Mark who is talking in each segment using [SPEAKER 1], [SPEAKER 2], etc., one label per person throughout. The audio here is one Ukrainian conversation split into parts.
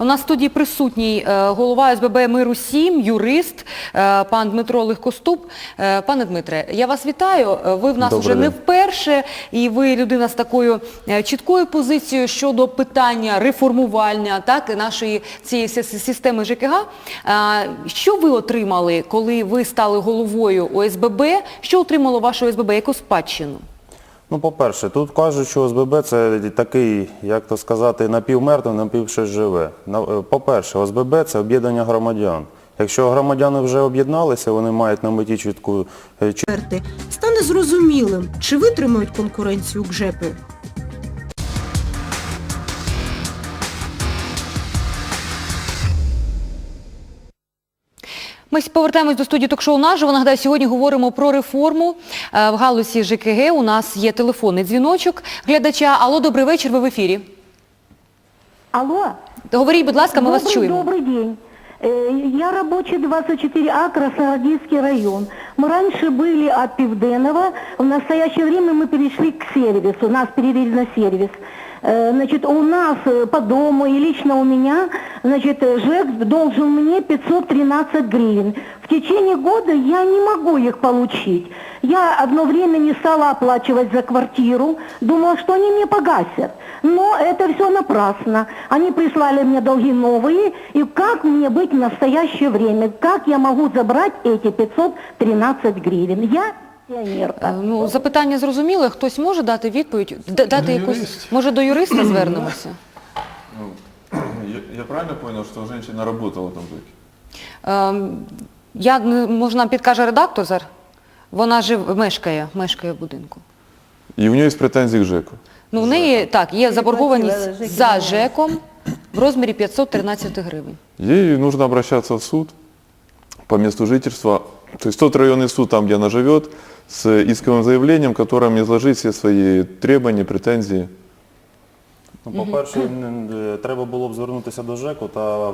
[SPEAKER 1] У нас в студії присутній е, голова СББ Миру 7, юрист, е, пан Дмитро Легкоступ. Е, Пане Дмитре, я вас вітаю. Ви в нас
[SPEAKER 2] Добрий
[SPEAKER 1] вже не вперше, і ви людина з такою чіткою позицією щодо питання реформування так, нашої цієї системи ЖКГ. Що ви отримали, коли ви стали головою ОСББ? Що отримало ваше ОСББ? Яку спадщину?
[SPEAKER 2] Ну, по-перше, тут кажуть, що ОСББ це такий, як то сказати, напівмертвий, напів щось живе. Е, По-перше, ОСББ це об'єднання громадян. Якщо громадяни вже об'єдналися, вони мають на меті чітку е,
[SPEAKER 3] стане зрозумілим, чи витримають конкуренцію ГЖЕПи.
[SPEAKER 1] Ми повертаємось до студії ток-шоу «Наживо». Нагадаю, сьогодні говоримо про реформу е, в галузі ЖКГ. У нас є телефонний дзвіночок глядача. Алло, добрий вечір, ви в ефірі.
[SPEAKER 4] Алло.
[SPEAKER 1] Говоріть, будь ласка, ми вас
[SPEAKER 4] добрый,
[SPEAKER 1] чуємо.
[SPEAKER 4] Добрый день. Э, Я рабочий 24А, Красногвардейский район. Мы раньше были от Пивденова. В настоящее время мы перешли к сервису. Нас перевели на сервис. Э, Значит, у нас э, по дому и лично у меня, значит, э, ЖЭК должен мне 513 гривен. В течение года я не могу их получить. Я одно время не стала оплачивать за квартиру, думала, что они мне погасят. Но это все напрасно. Они прислали мне долги новые, и как мне быть в настоящее время? Как я могу забрать эти 513 гривен? Я
[SPEAKER 1] Е,
[SPEAKER 4] пенсионерка.
[SPEAKER 1] Ну, запитання зрозуміле. Хтось може дати відповідь? Д- Дати
[SPEAKER 5] До
[SPEAKER 1] якусь...
[SPEAKER 5] юриста.
[SPEAKER 1] Може, до юриста звернемося?
[SPEAKER 5] Я, я правильно понял, что женщина работала в этом ЖЭКе?
[SPEAKER 1] Ем, Я, не- може, нам підкаже редактор зараз? Вона жив, мешкає, мешкає в будинку.
[SPEAKER 5] И у нее есть претензии к ЖЭКу.
[SPEAKER 1] Ну, в неї, так, є заборгованість за ЖЕКом в розмірі 513 гривень.
[SPEAKER 5] Ей нужно обращаться в суд по месту жительства. То есть тот районный суд, там, где она живет, с исковым заявлением, в котором изложить все свои требования, претензии.
[SPEAKER 2] Ну, по-перше, н- треба було б звернутися до ЖЕКу та е,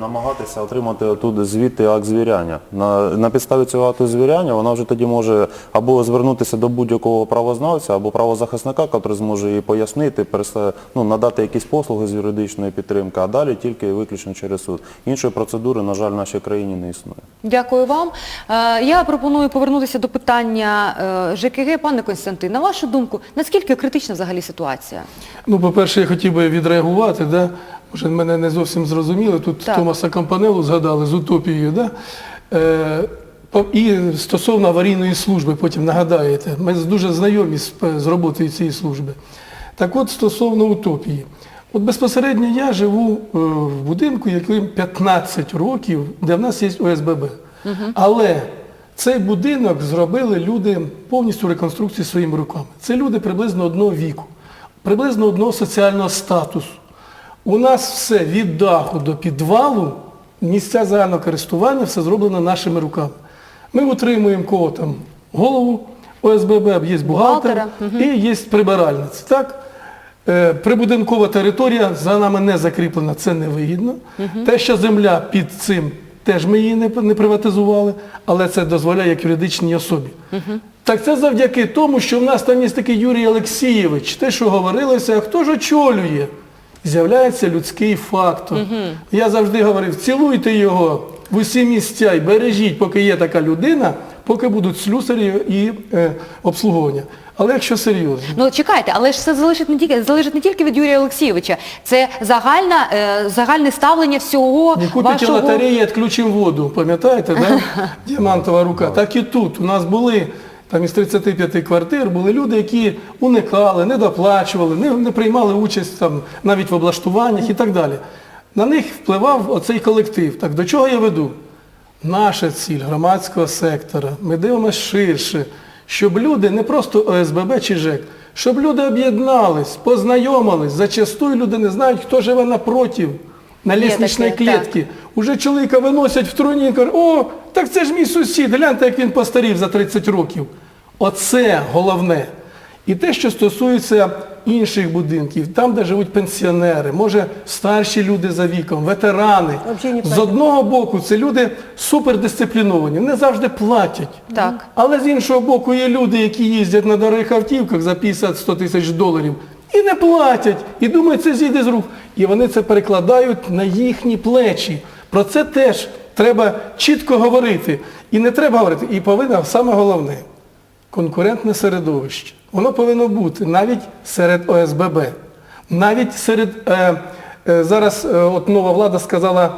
[SPEAKER 2] намагатися отримати тут звідти акт звіряння. На, на підставі цього акту звіряння вона вже тоді може або звернутися до будь-якого правознавця, або правозахисника, який зможе їй пояснити, переста- ну, надати якісь послуги з юридичної підтримки, а далі тільки виключно через суд. Іншої процедури, на жаль, в нашій країні не існує.
[SPEAKER 1] Дякую вам. Е, Я пропоную повернутися до питання е, ЖКГ. Пане Константин, на вашу думку, наскільки критична взагалі ситуація?
[SPEAKER 6] Ну, по-перше, я хотів би відреагувати, да? може мене не зовсім зрозуміли. Тут
[SPEAKER 1] Так.
[SPEAKER 6] Томаса Кампанеллу згадали з утопією. Да? Е, і стосовно аварійної служби, потім нагадаєте, ми дуже знайомі з, з роботою цієї служби. Так от, стосовно утопії. От безпосередньо я живу е, в будинку, яким 15 років, де в нас є ОСББ. Але цей будинок зробили люди повністю реконструкцію своїми руками. Це люди приблизно одного віку, приблизно одного соціального статусу. У нас все від даху до підвалу, місця загального користування, все зроблено нашими руками. Ми утримуємо кого там голову ОСББ, є бухгалтер і є прибиральниці. Так? Е, Прибудинкова територія за нами не закріплена, це невигідно. Те, що земля під цим, теж ми її не, не приватизували, але це дозволяє як юридичній особі. Так це завдяки тому, що в нас там є такий Юрій Олексійович, те, що говорилося, а хто ж очолює? З'являється людський фактор. Я завжди говорив, цілуйте його в усі місця і бережіть, поки є така людина, поки будуть слюсарі і е, обслуговування. Але якщо серйозно,
[SPEAKER 1] Ну чекайте, але ж це залежить не тільки залежить не тільки від Юрія Олексійовича. Це загальна, е, загальне ставлення всього
[SPEAKER 6] Не купите
[SPEAKER 1] вашого...
[SPEAKER 6] лотереї, відключимо воду. Пам'ятаєте, да? Діамантова рука. Так і тут. У нас були там із 35 квартир були люди, які уникали, не доплачували, не, не приймали участь там, навіть в облаштуваннях і так далі. На них впливав оцей колектив. Так до чого я веду? Наша ціль громадського сектора, ми дивимося ширше, щоб люди, не просто ОСББ чи ЖЕК, щоб люди об'єднались, познайомились. Зачастую люди не знають, хто живе напротив, на лісничній
[SPEAKER 1] таке, так.
[SPEAKER 6] клітці. Уже чоловіка виносять в труні і кажуть, о, так це ж мій сусід, гляньте, як він постарів за 30 років. Оце головне. І те, що стосується інших будинків, там, де живуть пенсіонери, може старші люди за віком, ветерани. З одного боку, це люди супердисципліновані, вони завжди платять.
[SPEAKER 1] Так.
[SPEAKER 6] Але з іншого боку, є люди, які їздять на дорогих автівках за 50-100 тисяч доларів І не платять, і думають, це зійде з рук. І вони це перекладають на їхні плечі. Про це теж треба чітко говорити. І не треба говорити. І повинно саме головне конкурентне середовище. Воно повинно бути навіть серед ОСББ, навіть серед е, е, зараз е, от нова влада сказала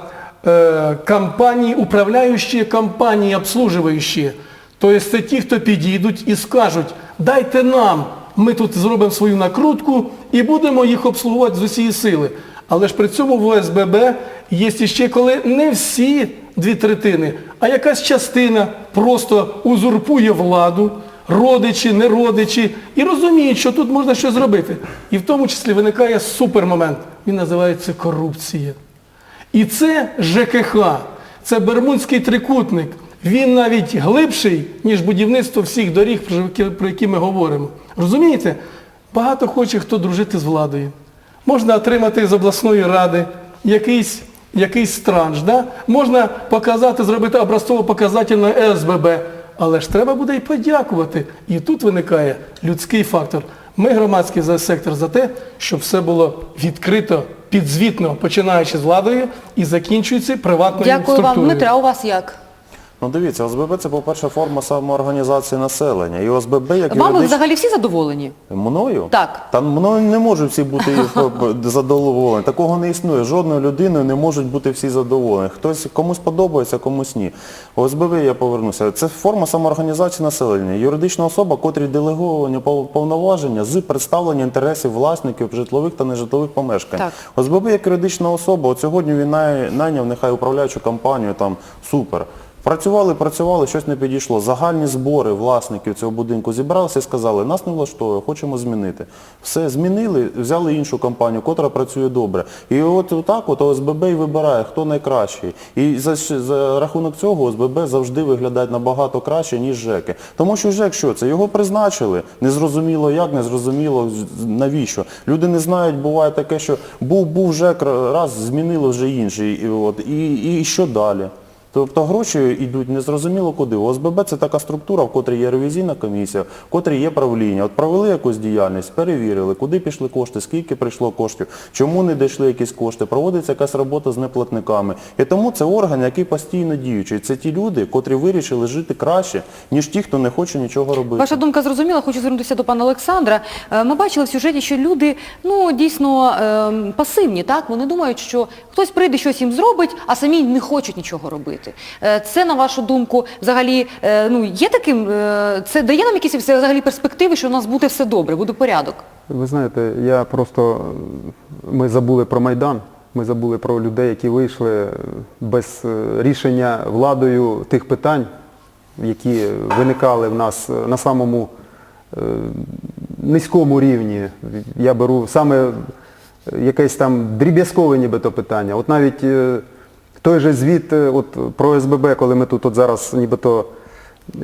[SPEAKER 6] е, компанії, управляючі компанії, обслужуючі. Тобто це ті, хто підійдуть і скажуть, дайте нам, ми тут зробимо свою накрутку і будемо їх обслуговувати з усієї сили. Але ж при цьому в ОСББ є ще коли не всі дві третини, а якась частина просто узурпує владу, родичі, не родичі, і розуміють, що тут можна щось зробити. І в тому числі виникає супермомент. Він називається корупція. І це ЖКХ, це Бермудський трикутник. Він навіть глибший, ніж будівництво всіх доріг, про які- ми говоримо. Розумієте? Багато хоче хто дружити з владою. Можна отримати з обласної ради якийсь, якийсь транш. Да? Можна показати, зробити образцово-показательне СББ. Але ж треба буде і подякувати. І тут виникає людський фактор. Ми, громадський за- сектор, за те, щоб все було відкрито, підзвітно, починаючи з владою і закінчуючи приватною
[SPEAKER 1] Дякую вам,
[SPEAKER 6] структурою.
[SPEAKER 1] Дмитре. А у вас як?
[SPEAKER 2] Ну дивіться, ОСББ це, по-перше, форма самоорганізації населення. І ОСББ як
[SPEAKER 1] Вами
[SPEAKER 2] юридич-
[SPEAKER 1] взагалі всі задоволені?
[SPEAKER 2] Мною?
[SPEAKER 1] Так.
[SPEAKER 2] Та мною не можуть всі бути задоволені. Такого не існує. Жодною людиною не можуть бути всі задоволені. Хтось комусь подобається, комусь ні. ОСББ я повернуся. Це форма самоорганізації населення. Юридична особа, котрій делеговані повноваження з представлення інтересів власників житлових та нежитлових помешкань.
[SPEAKER 1] Так.
[SPEAKER 2] ОСББ як юридична особа, от сьогодні він най- найняв нехай управляючу компанію, там супер. Працювали, працювали, щось не підійшло. Загальні збори власників цього будинку зібралися і сказали, нас не влаштовує, хочемо змінити. Все, змінили, взяли іншу компанію, котра працює добре. І от так от ОСББ і вибирає, хто найкращий. І за, за рахунок цього ОСББ завжди виглядають набагато краще, ніж ЖЕКи. Тому що ЖЕК що це? Його призначили, незрозуміло як, незрозуміло навіщо. Люди не знають, буває таке, що був, був ЖЕК, раз, змінили вже інший. І, от, і, і що далі? Тобто гроші йдуть незрозуміло куди. ОСББ це така структура, в котрій є ревізійна комісія, в котрій є правління. От провели якусь діяльність, перевірили, куди пішли кошти, скільки прийшло коштів, чому не дійшли якісь кошти, проводиться якась робота з неплатниками. І тому це орган, який постійно діючий. Це ті люди, котрі вирішили жити краще, ніж ті, хто не хоче нічого робити.
[SPEAKER 1] Ваша думка зрозуміла, хочу звернутися до пана Олександра. Е, Ми бачили в сюжеті, що люди ну, дійсно ем, пасивні, так? Вони думають, що хтось прийде, щось їм зробить, а самі не хочуть нічого робити. Е, Це, на вашу думку, взагалі е, ну, є таким, е, це дає нам якісь взагалі перспективи, що у нас буде все добре, буде порядок?
[SPEAKER 7] Ви знаєте, я просто, ми забули про Майдан, ми забули про людей, які вийшли без рішення владою тих питань, які виникали в нас на самому низькому рівні. Я беру саме якесь там дріб'язкове нібито питання. От навіть той же звіт е, от, про СББ, коли ми тут от зараз нібито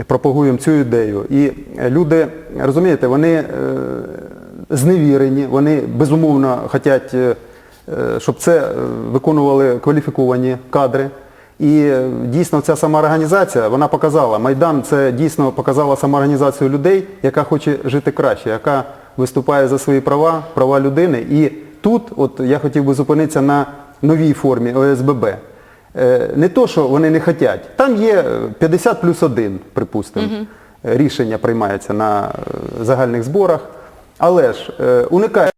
[SPEAKER 7] пропагуємо цю ідею. І е, люди, розумієте, вони е, зневірені, вони безумовно хочуть, е, щоб це е, виконували кваліфіковані кадри. І дійсно ця самоорганізація, вона показала, Майдан це дійсно показала самоорганізацію людей, яка хоче жити краще, яка виступає за свої права, права людини. І тут от я хотів би зупинитися на новій формі ОСББ. Е, Не то, що вони не хочуть. Там є е, 50 плюс 1, припустимо, рішення приймається на е, загальних зборах. Але ж е, уникає